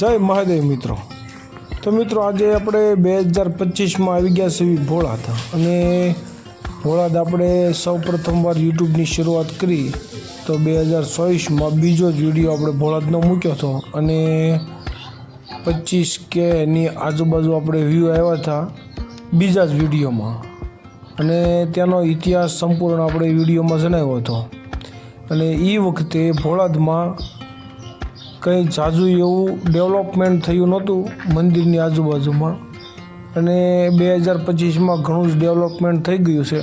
જય મહાદેવ મિત્રો. તો મિત્રો આજે આપણે બે હજાર પચીસમાં આવી ગયા એવી ભોળાદ. અને ભોળાદ આપણે સૌ પ્રથમવાર યુટ્યુબની શરૂઆત કરી. તો બે હજાર ચોવીસમાં બીજો જ વીડિયો આપણે ભોળાદનો મૂક્યો હતો. અને પચીસ કે એની આજુબાજુ આપણે વ્યૂ આવ્યા હતા બીજા જ વિડીયોમાં. અને ત્યાંનો ઇતિહાસ સંપૂર્ણ આપણે વિડીયોમાં જણાવ્યો હતો. અને એ વખતે ભોળાદમાં કંઈ ઝાઝું એવું ડેવલપમેન્ટ થયું નહોતું મંદિરની આજુબાજુમાં. અને બે હજાર પચીસમાં ઘણું જ ડેવલપમેન્ટ થઈ ગયું છે.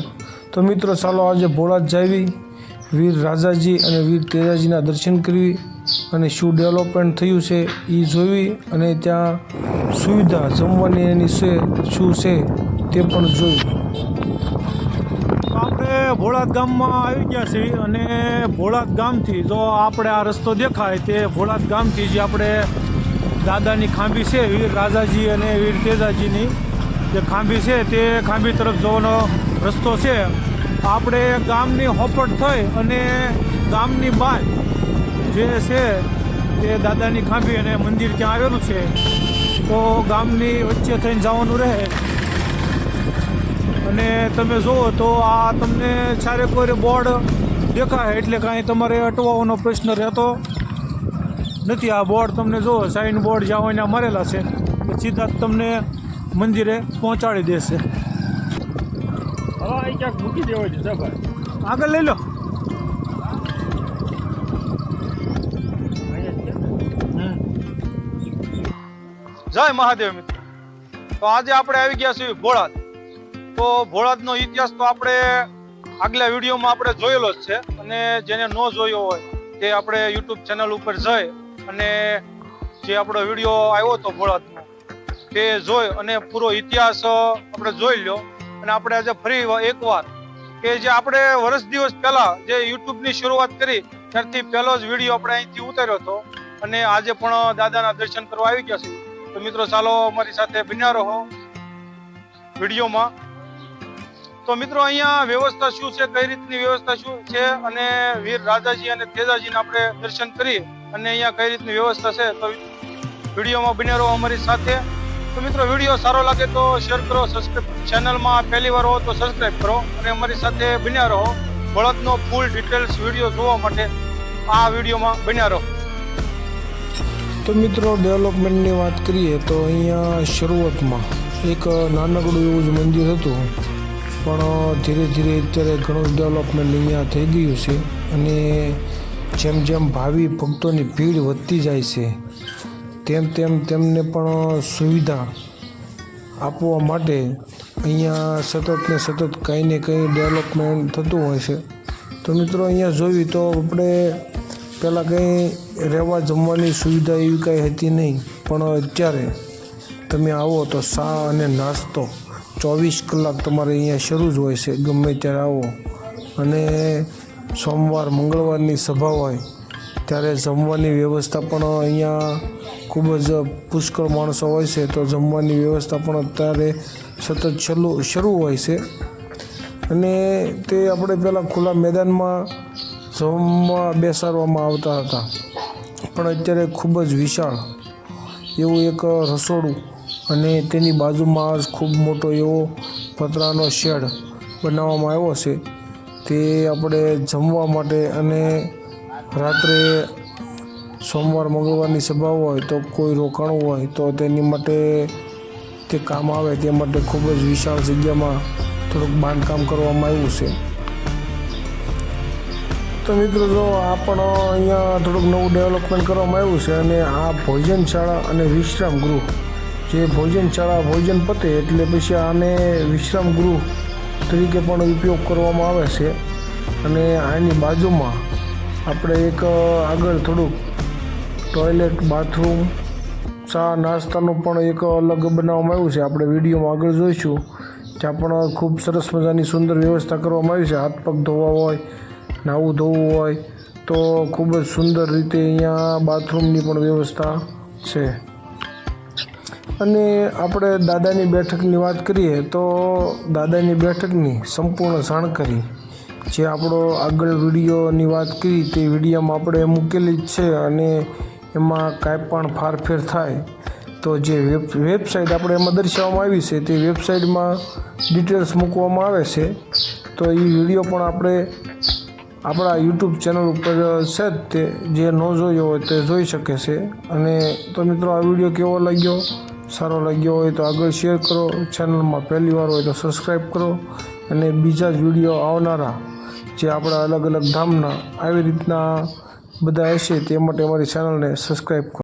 તો મિત્રો, ચાલો આજે ભોળાદ જાવી, વીર રાજાજી અને વીર તેજાજીના દર્શન કરવી અને શું ડેવલપમેન્ટ થયું છે એ જોવી અને ત્યાં સુવિધા જમવાની એની છે, શું છે તે પણ જોયું. આપણે ભોળાદ ગામમાં આવી ગયા છીએ અને ભોળાદ ગામથી જો આપણે આ રસ્તો દેખાય તે ભોળાદ ગામથી જે આપણે દાદાની ખાંભી છે, વીર રાજાજી અને વીર તેજાજીની જે ખાંભી છે, તે ખાંભી તરફ જવાનો રસ્તો છે. આપણે ગામની હોપટ થઈ અને ગામની બાદ જે છે તે દાદાની ખાંભી અને મંદિર ત્યાં આવેલું છે. તો ગામની વચ્ચે થઈને જવાનું રહે. અને તમે જુઓ તો આ તમને ચારે કોઈ બોર્ડ દેખાય એટલે કાંઈ તમારે અટવાનો પ્રશ્ન રહેતો નથી. આ બોર્ડ તમને જુઓ સાઇન બોર્ડ જ્યાં હોય ત્યાં મારેલા છે. એ સીધા જ તમને મંદિરે પહોંચાડી દેશે. ક્યાંક મૂકી દેવો છે સાહેબ. આગળ લઈ લો. જય મહાદેવ મિત્રો. તો આજે આપણે આવી ગયા છીએ ભોળાદ તો ભોળાદનો ઇતિહાસ તો આપણે આગલા વિડીયોમાં આપણે જોયેલો જ છે. અને જેને ન જોયો હોય તે આપણે યુટ્યુબ ચેનલ ઉપર જઈ અને જે આપણો વીડિયો આવ્યો હતો ભોળાદનો તે જોઈ અને પૂરો ઇતિહાસ આપણે જોઈ લ્યો. અને આપણે આજે ફરી એકવાર કે જે આપણે વર્ષ દિવસ પહેલા જે યુટ્યુબની શરૂઆત કરી, ત્યારથી પહેલો જ વીડિયો આપણે અહીંથી ઉતાર્યો હતો. અને આજે પણ દાદાના દર્શન કરવા આવી ગયા છીએ. તો મિત્રો, ચાલો અમારી સાથે બન્યા રહો વિડીયોમાં. તો મિત્રો અહીંયા વ્યવસ્થા શું છે, કઈ રીતની વ્યવસ્થા શું છે અને વીર રાજાજી અને તેજાજીને આપણે દર્શન કરી અને અહીંયા કઈ રીતની વ્યવસ્થા છે તો વિડીયોમાં બને રહો અમારી સાથે. તો મિત્રો વીડિયો સારો લાગે તો શેર કરો સબસ્ક્રાઇબ ચેનલમાં પહેલી વાર હો તો સબસ્ક્રાઈબ કરો અને અમારી સાથે બન્યા રહો. બળદનો ફૂલ ડિટેલ્સ વીડિયો જોવા માટે આ વિડીયોમાં બન્યા રહો. તો મિત્રો ડેવલપમેન્ટની વાત કરીએ તો અહીંયા શરૂઆતમાં એક નાનકડું એવું જ મંદિર હતું. પણ ધીરે ધીરે અત્યારે ઘણું ડેવલપમેન્ટ અહીંયા થઈ ગયું છે અને જેમ જેમ ભાવિ ભક્તોની ભીડ વધતી જાય છે, તેમ તેમ તેમને પણ સુવિધા આપવા માટે અહીંયા સતત ને સતત કંઈ ને કંઈ ડેવલપમેન્ટ થતું હોય છે. તો મિત્રો અહીંયા જોયું તો આપણે પહેલાં કંઈ રહેવા જમવાની સુવિધા એવી કાંઈ હતી નહીં, પણ અત્યારે તમે આવો તો સા અને નાસ્તો ચોવીસ કલાક તમારે અહીંયા શરૂ જ હોય છે. ગમે ત્યારે આવો. અને સોમવાર, મંગળવારની સભા હોય, ત્યારે જમવાની વ્યવસ્થા પણ અહીંયા ખૂબ જ પુષ્કળ માણસો હોય છે. તો જમવાની વ્યવસ્થા પણ અત્યારે સતત શરૂ શરૂ હોય છે. અને તે આપણે પહેલાં ખુલ્લા મેદાનમાં જમવા બેસાડવામાં આવતા હતા. પણ અત્યારે ખૂબ જ વિશાળ એવું એક રસોડું અને તેની બાજુમાં જ ખૂબ મોટો એવો પતરાનો શેડ બનાવવામાં આવ્યો છે. તે આપણે જમવા માટે અને રાત્રે સોમવાર મંગળવારની સભા હોય તો કોઈ રોકાણું હોય તો તેની માટે તે કામ આવે તે માટે ખૂબ જ વિશાળ જગ્યામાં થોડુંક બાંધકામ કરવામાં આવ્યું છે. તો મિત્રો જો આ પણ અહીંયા થોડુંક નવું ડેવલપમેન્ટ કરવામાં આવ્યું છે અને આ ભોજનશાળા અને વિશ્રામ ગૃહ જે ભોજનશાળા ભોજન પતે એટલે પછી આને વિશ્રામ ગૃહ તરીકે પણ ઉપયોગ કરવામાં આવે છે. અને આની બાજુમાં આપણે એક આગળ થોડુંક ટોયલેટ બાથરૂમ ચા, નાસ્તાનું પણ એક અલગ બનાવવામાં આવ્યું છે. આપણે વિડીયોમાં આગળ જોઈશું. ત્યાં પણ ખૂબ સરસ મજાની સુંદર વ્યવસ્થા કરવામાં આવી છે. હાથ પગ ધોવા હોય, નાવું ધોવું હોય, તો ખૂબ જ સુંદર રીતે અહીંયા બાથરૂમની પણ વ્યવસ્થા છે. અને આપણે દાદાની બેઠકની વાત કરીએ તો દાદાની બેઠકની સંપૂર્ણ જાણકારી જે આપણો આગળ વિડીયોની વાત કરી તે વિડીયોમાં આપણે મૂકેલી જ છે અને એમાં કાંઈ પણ ફારફેર થાય તો જે વેબ, વેબસાઇટ આપણે એમાં દર્શાવવામાં આવી છે તે વેબસાઇટમાં ડિટેલ્સ મૂકવામાં આવે છે. તો એ વીડિયો પણ આપણે આપણા યુટ્યુબ ચેનલ ઉપર છે જ તે, જે ન જોયો હોય તે જોઈ શકે છે. અને તો મિત્રો, આ વીડિયો કેવો લાગ્યો? સારો લાગ્યો હોય તો આગળ શેર કરો. ચેનલમાં પહેલી વાર હોય તો સબસ્ક્રાઈબ કરો અને બીજા જ વીડિયો આવનારા જે આપણા અલગ અલગ ધામના આવી રીતના બધા હશે તે માટે અમારી ચેનલને સબસ્ક્રાઈબ કરો.